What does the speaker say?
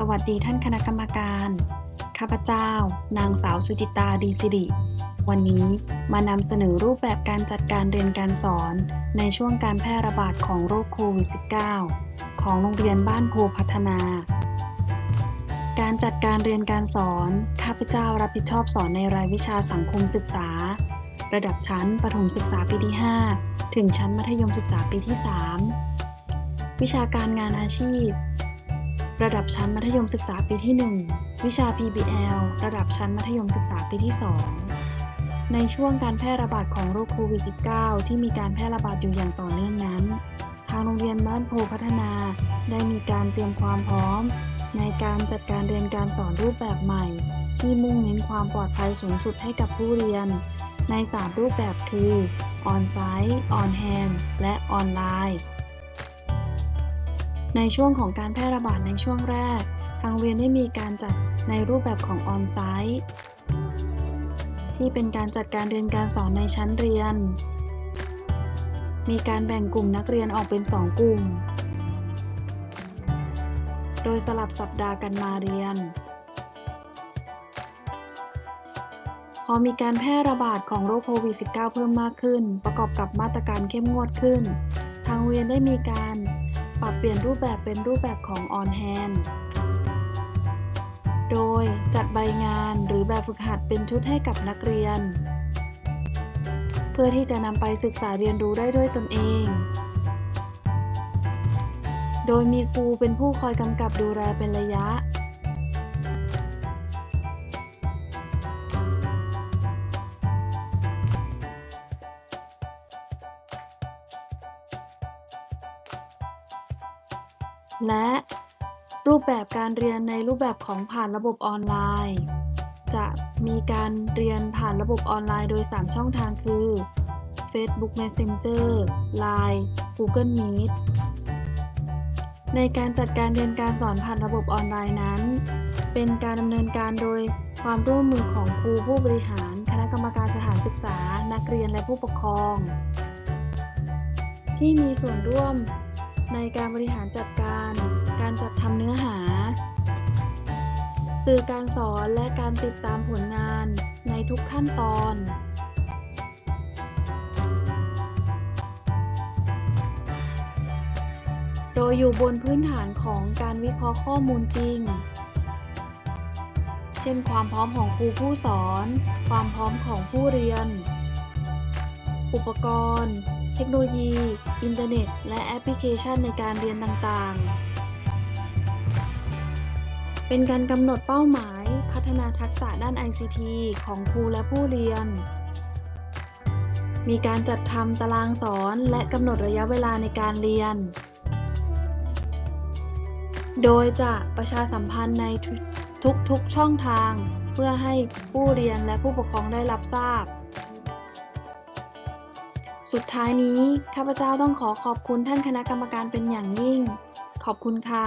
สวัสดีท่านคณะกรรมการ ข้าพเจ้า นางสาวสุจิตาดีสิริ วันนี้มานำเสนอรูปแบบการจัดการเรียนการสอน ในช่วงการแพร่ระบาดของโรคโควิด -19 ของโรงเรียนบ้านโพพัฒนา การจัดการเรียนการสอน ข้าพเจ้ารับผิดชอบสอนในรายวิชาสังคมศึกษา ระดับชั้นประถมศึกษาปีที่ 5 ถึงชั้นมัธยมศึกษาปีที่ 3 วิชาการงานอาชีพ ระดับชั้นมัธยมศึกษาปีที่ 1 วิชา PBL ระดับชั้นมัธยมศึกษาปีที่ 2 ในช่วงการแพร่ระบาดของโรคโควิด -19 ที่มีการแพร่ระบาดอยู่อย่างต่อเนื่องนั้น ทางโรงเรียนบ้านโพพัฒนา ได้มีการเตรียมความพร้อม ในการจัดการเรียนการสอนรูปแบบใหม่ ที่มุ่งเน้นความปลอดภัยสูงสุดให้กับผู้เรียน ใน 3 รูปแบบคือ On-site On-hand และออนไลน์ ในช่วงของการแพร่ระบาดในช่วงแรก ทางเรียนได้มีการจัดในรูปแบบของ On-site ที่เป็นการจัดการเรียนการสอนในชั้นเรียน มีการแบ่งกลุ่มนักเรียนออกเป็น 2 กลุ่ม โดยสลับสัปดาห์กันมาเรียน พอมีการแพร่ระบาดของโรคโควิด -19 เพิ่มมากขึ้น ประกอบกับมาตรการเข้มงวดขึ้น ทางเรียนได้มีการปรับเปลี่ยนรูปแบบเป็นรูปแบบของ on hand โดยจัดใบงานหรือแบบฝึกหัดเป็นชุดให้กับนักเรียน เพื่อที่จะนำไปศึกษาเรียนรู้ได้ด้วยตนเอง โดยมีครูเป็นผู้คอยกำกับดูแลเป็นระยะ และรูปแบบการเรียนในรูปแบบของผ่านระบบออนไลน์ จะมีการเรียนผ่านระบบออนไลน์โดย 3 ช่องทางคือ Facebook Messenger Line Google Meet ในการจัดการเรียนการสอนผ่านระบบออนไลน์นั้น เป็นการดำเนินการโดยความร่วมมือของครูผู้บริหาร คณะกรรมการสถานศึกษา นักเรียนและผู้ปกครอง ที่มีส่วนร่วม ในการบริหารจัดการ การจัดทำเนื้อหา สื่อการสอนและการติดตามผลงานในทุกขั้นตอน โดยอยู่บนพื้นฐานของการวิเคราะห์ข้อมูลจริง เช่นความพร้อมของครูผู้สอน ความพร้อมของผู้เรียน อุปกรณ์ เทคโนโลยี อินเทอร์เน็ต และแอปพลิเคชันในการเรียนต่างๆ เป็นการกำหนดเป้าหมาย พัฒนาทักษะด้าน ICT ของครูและผู้เรียน มีการจัดทำตารางสอนและกำหนดระยะเวลาในการเรียน โดยจะประชาสัมพันธ์ในทุกๆช่องทาง เพื่อให้ผู้เรียนและผู้ปกครองได้รับทราบ สุดท้ายนี้ ข้าพเจ้าต้องขอขอบคุณท่านคณะกรรมการเป็นอย่างยิ่ง ขอบคุณค่ะ